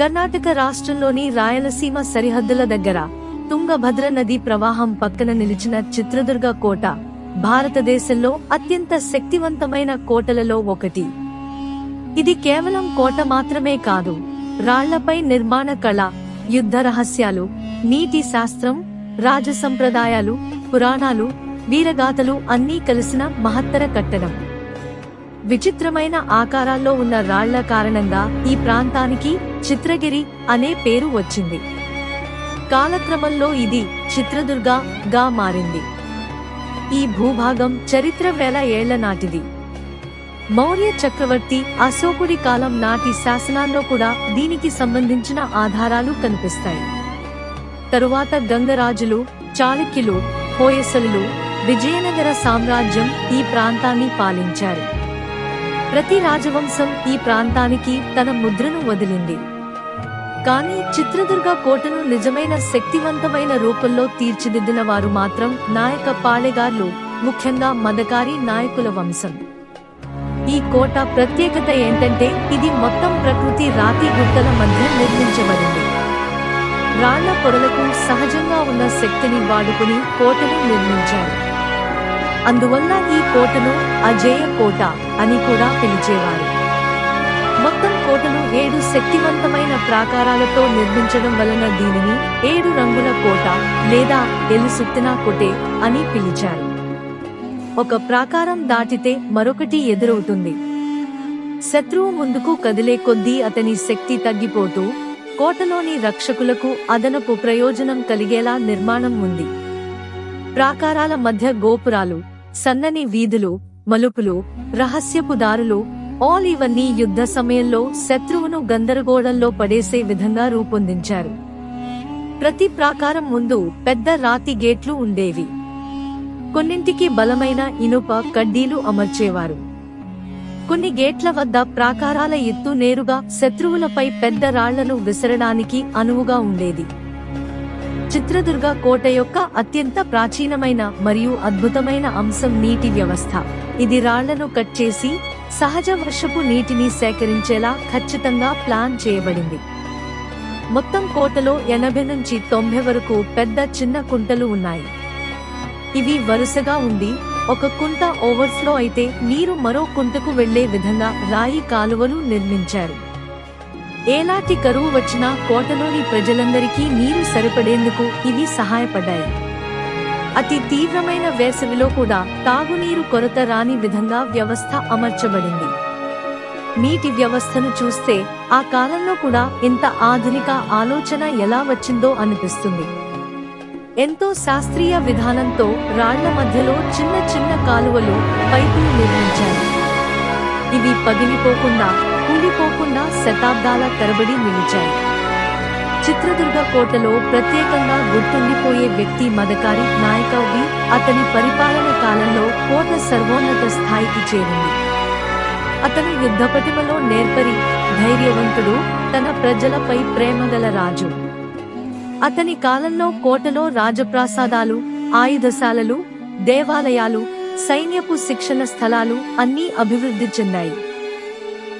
కర్ణాటక రాష్ట్రంలోని రాయలసీమ సరిహద్దుల దగ్గర తుంగభద్ర నది ప్రవాహం పక్కన నిలిచిన చిత్రదుర్గ కోట భారతదేశంలో అత్యంత శక్తివంతమైన కోటలలో ఒకటి. ఇది కేవలం కోట మాత్రమే కాదు రాళ్ళపై నిర్మాణ కళ యుద్ధ రహస్యాలు నీటి శాస్త్రం రాజ సంప్రదాయాలు పురాణాలు వీరగాథలు అన్నీ కలిసిన మహత్తర కట్టడం. విచిత్రమైన ఆకారాల్లో ఉన్న రాళ్ళ కారణంగా ఈ ప్రాంతానికి చిత్రగిరి అనే పేరు వచ్చింది. కాలక్రమంలో ఇది చిత్రదుర్గ గా మారింది. ఈ భూభాగం చరిత్ర వేల ఏళ్ళ నాటిది. మౌర్య చక్రవర్తి అశోకుడి కాలం నాటి శాసనాల్లో కూడా దీనికి సంబంధించిన ఆధారాలు కనిపిస్తాయి. తరువాత గంగరాజులు చాళుక్యులు హోయసలులు విజయనగర సామ్రాజ్యం ఈ ప్రాంతాన్ని పాలించారు. ప్రతి రాజవంశం ఈ ప్రాంతానికి తన ముద్రను వదిలింది. కానీ చిత్రదుర్గ కోటను నిజమైన శక్తివంతమైన రూపంలో తీర్చిదిద్దిన వారు మాత్రం నాయక పాలెగార్లు ముఖ్యంగా మదకారి నాయకుల వంశం. ఈ కోట ప్రత్యేకత ఏంటంటే ఇది మొత్తం ప్రకృతి రాతి గుట్టల మధ్య నిర్మించబడింది. రాళ్ళ పొరలకు సహజంగా ఉన్న శక్తిని వాడుకుని కోటను నిర్మించారు. అందువల్ల ఈ కోటను అజేయ కోట అని కూడా పిలిచేవారు. మొత్తం కోటను ఏడు శక్తివంతమైన ప్రాకారాలతో నిర్మించడం వలన దీనిని ఏడు రంగుల కోట లేదా ఎలుసుత్తినా కోటే అని పిలిచారు. ఒక ప్రాకారం దాటితే మరొకటి ఎదురవుతుంది. శత్రువు ముందుకు కదిలే కొద్దీ అతని శక్తి తగ్గిపోతూ కోటలోని రక్షకులకు అదనపు ప్రయోజనం కలిగేలా నిర్మాణం ఉంది. ప్రాకారాల మధ్య గోపురాలు సన్నని వీధులు మలుపులు రహస్యపు దారులు ఆల్ ఇవన్నీ యుద్ధ సమయంలో శత్రువును గందరగోళంలో పడేసే విధంగా రూపొందించారు. ప్రతి ప్రాకారం ముందు పెద్ద రాతి గేట్లు ఉండేవి. కొన్నింటికి బలమైన ఇనుప కడ్డీలు అమర్చేవారు. కొన్ని గేట్ల వద్ద ప్రాకారాల ఎత్తు నేరుగా శత్రువులపై పెద్ద రాళ్ళను విసరడానికి అనువుగా ఉండేది. చిత్రదుర్గ కోట యొక్క అత్యంత ప్రాచీనమైన మరియు అద్భుతమైన అంశం నీటి వ్యవస్థ. ఇది రాళ్ళను కట్ చేసి సహజ వర్షపు నీటిని సేకరించేలా ఖచ్చితంగా ప్లాన్ చేయబడింది. మొత్తం కోటలో ఎనభై నుంచి తొంభై వరకు పెద్ద చిన్న కుంటలు ఉన్నాయి. ఇవి వరుసగా ఉండి ఒక కుంట ఓవర్ఫ్లో అయితే నీరు మరో కుంటకు వెళ్ళే విధంగా రాయి కాలువలు నిర్మించారు. ఏలాంటి కరువు వచ్చినా కోటలోని ప్రజలందరికీ నీరు సరిపడేందుకు ఇవి సహాయపడ్డాయి. అతి తీవ్రమైన వేసవిలో కూడా తాగునీరు కొరత రాని విధంగా వ్యవస్థ అమర్చబడింది. నీటి వ్యవస్థను చూస్తే ఆ కాలంలో కూడా ఇంత ఆధునిక ఆలోచన ఎలా వచ్చిందో అనిపిస్తుంది. ఎంతో శాస్త్రీయ విధానంతో రాళ్ళ మధ్యలో చిన్న చిన్న కాలువలు పైపులు నిర్మించారు. ఇవి పగిలిపోకుండా కూలిపోకుండా శతాబ్దాల తరబడి నిలిచాయి. చిత్రదుర్గ కోటలో ప్రత్యేకంగా గుర్తుండిపోయే వ్యక్తి మదకారి నాయకవి అతని పరిపాలన కాలంలో కోట సర్వోన్నత స్థాయికి చేరింది. అతను యుద్ధపటిమలో నేర్పరి ధైర్యవంతుడు తన ప్రజలపై ప్రేమగల రాజు. అతని కాలంలో కోటలో రాజప్రాసాదాలు ఆయుధశాలలు దేవాలయాలు సైన్యపు శిక్షణ స్థలాలు అన్నీ అభివృద్ధి చెందాయి.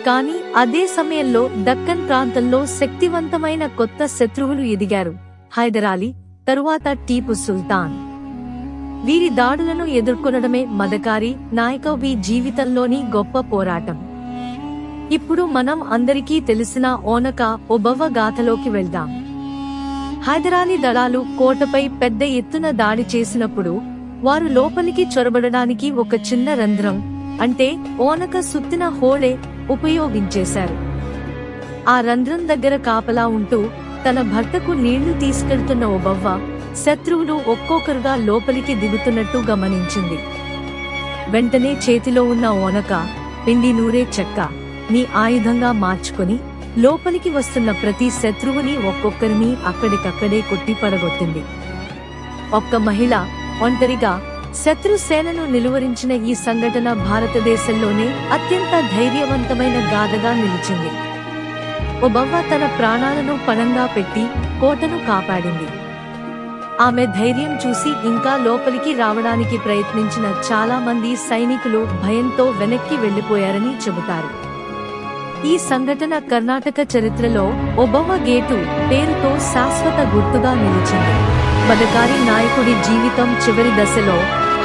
కానీ అదే సమయంలో దక్కన్ ప్రాంతంలో శక్తివంతమైన కొత్త శత్రువులు ఎదిగారు. హైదరాలీ తరువాత టీపు సుల్తాన్. వీరి దాడులను ఎదుర్కొనడమే మదకారి నాయకవి జీవితంలోని గొప్ప పోరాటం. ఇప్పుడు మనం అందరికీ తెలిసిన ఓనక ఒబవ్వ గాథలోకి వెళ్దాం. హైదరాలీ దళాలు కోటపై పెద్ద ఎత్తున దాడి చేసినప్పుడు వారు లోపలికి చొరబడడానికి ఒక చిన్న రంధ్రం అంటే ఓనక సుత్తిన హోళే ఉపయోగించేశారు. ఆ రంధ్రం దగ్గర కాపలా ఉంటూ తన భర్తకు నీళ్ళు తీసుకెళ్తున్న ఓ బవ్వ శత్రువులు ఒక్కొక్కరుగా లోపలికి దిగుతున్నట్టు గమనించింది. వెంటనే చేతిలో ఉన్న ఓనక పిండి నూరే చెక్క నీ ఆయుధంగా మార్చుకొని లోపలికి వస్తున్న ప్రతి శత్రువుని ఒక్కొక్కరిని అక్కడికక్కడే కొట్టి పడగొట్టింది. ఒక్క మహిళ ఒంటరిగా శత్రు సేనను నిలువరించిన ఈ సంఘటన భారతదేశంలోనే అత్యంత ధైర్యవంతమైన గాథగా నిలిచింది. ఒబవ్వ తన ప్రాణాలను పణంగా పెట్టి కోటను కాపాడింది. ఆమె ధైర్యం చూసి ఇంకా లోపలికి రావడానికి ప్రయత్నించిన చాలా మంది సైనికులు భయంతో వెనక్కి వెళ్ళిపోయారని చెబుతారు. ఈ సంఘటన కర్ణాటక చరిత్రలో ఒబవ్వ గేటు పేరుతో శాశ్వత గుర్తుగా నిలిచింది. మదకారి నాయకుడి జీవితం చివరి దశలో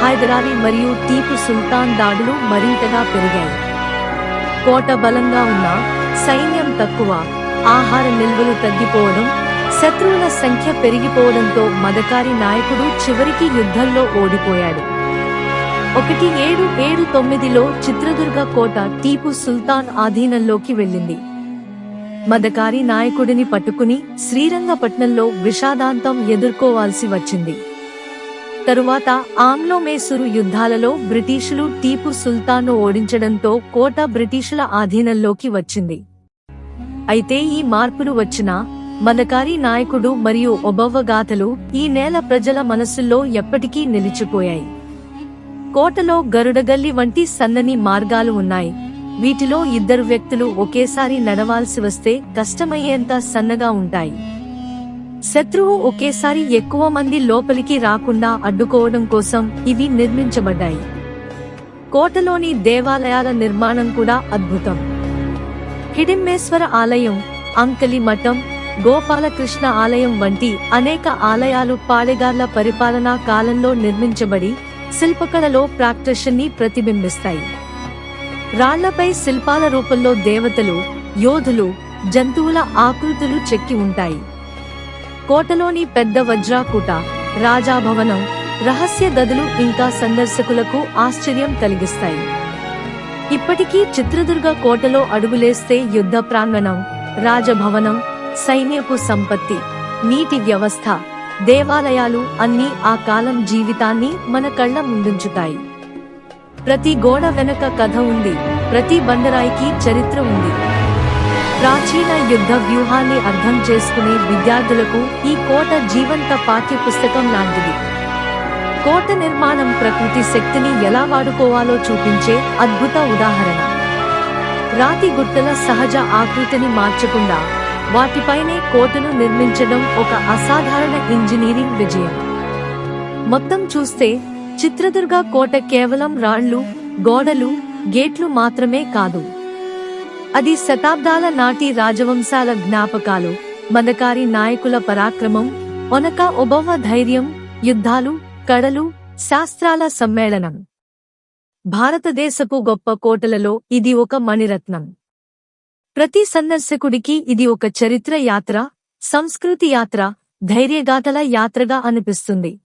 హైదరాలీ మరియు టీపు సుల్తాన్ దాడులు మరింతగా పెరిగాయి. కోట బలంగా ఉన్న సైన్యం తక్కువ ఆహార నిల్వలు తగ్గిపోవడం శత్రువుల సంఖ్య పెరిగిపోవడంతో మదకారి నాయకుడు చివరికి యుద్ధంలో ఓడిపోయాడు. ఒకటి ఏడు ఏడు తొమ్మిదిలో చిత్రదుర్గ కోట టీపు సుల్తాన్ ఆధీనంలోకి వెళ్ళింది. మదకారి నాయకుడిని పట్టుకుని శ్రీరంగపట్నంలో విషాదాంతం ఎదుర్కోవాల్సి వచ్చింది. తరువాత ఆంగ్లో యుద్ధాలలో బ్రిటీషులు టీపు సుల్తాన్ను ఓడించడంతో కోట బ్రిటీషుల ఆధీనంలోకి వచ్చింది. అయితే ఈ మార్పులు వచ్చినా మదకారి నాయకుడు మరియు ఒబవ్వ గాథలు ఈ నేల ప్రజల మనసుల్లో ఎప్పటికీ నిలిచిపోయాయి. కోటలో గరుడగల్లి వంటి సన్నని మార్గాలు ఉన్నాయి. వీటిలో ఇద్దరు వ్యక్తులు ఒకేసారి నడవాల్సి వస్తే కష్టమయ్యేంత సన్నగా ఉంటాయి. శత్రువు ఒకేసారి ఎక్కువ మంది లోపలికి రాకుండా అడ్డుకోవడం కోసం ఇవి నిర్మించబడ్డాయి. కోటలోని దేవాలయాల నిర్మాణం కూడా అద్భుతం. హిడింబేశ్వర ఆలయం అంకలి మఠం గోపాలకృష్ణ ఆలయం వంటి అనేక ఆలయాలు పాడెగార్ల పరిపాలనా కాలంలో నిర్మించబడి శిల్పకళలో ప్రాక్టీషన్ని ప్రతిబింబిస్తాయి. రాళ్ళపై శిల్పాల రూపంలో దేవతలు యోధులు జంతువుల ఆకృతులు చెక్కి ఉంటాయి. కోటలోని పెద్ద వజ్రాకూట రాజాభవనం రహస్య గదులు ఇంకా సందర్శకులకు ఆశ్చర్యం కలిగిస్తాయి. ఇప్పటికీ చిత్రదుర్గ కోటలో అడుగులేస్తే యుద్ధ ప్రాంగణం రాజభవనం సైన్యపు సంపత్తి నీటి వ్యవస్థ దేవాలయాలు అన్నీ ఆ కాలం జీవితాన్ని మన కళ్ళ ముందుంచుతాయి. ప్రతి గోడ వెనక కథ ఉంది. ప్రతి బండరాయికి చరిత్ర ఉంది. ప్రాచీన యుద్ధ వ్యూహాన్ని అర్థం చేసుకునే విద్యార్థులకు ఈ కోట జీవంత పాఠ్య పుస్తకం లాంటిది. కోట నిర్మాణం ప్రకృతి శక్తిని ఎలా వాడుకోవాలో చూపించే అద్భుత ఉదాహరణ. రాతి గుట్టల సహజ ఆకృతిని మార్చకుండా వాటిపైనే కోటను నిర్మించడం ఒక అసాధారణ ఇంజనీరింగ్ విజయం. మొత్తం చూస్తే చిత్రదుర్గ కోట కేవలం రాళ్ళు గోడలు గేట్లు మాత్రమే కాదు. అది శతాబ్దాల నాటి రాజవంశాల జ్ఞాపకాలు మదకారి నాయకుల పరాక్రమం ఒనక ఉభవ ధైర్యం యుద్ధాలు కడలు శాస్త్రాల సమ్మేళనం. భారతదేశపు గొప్ప కోటలలో ఇది ఒక మణిరత్నం. ప్రతి సందర్శకుడికి ఇది ఒక చరిత్ర యాత్ర సంస్కృతి యాత్ర ధైర్యగాథల యాత్రగా అనిపిస్తుంది.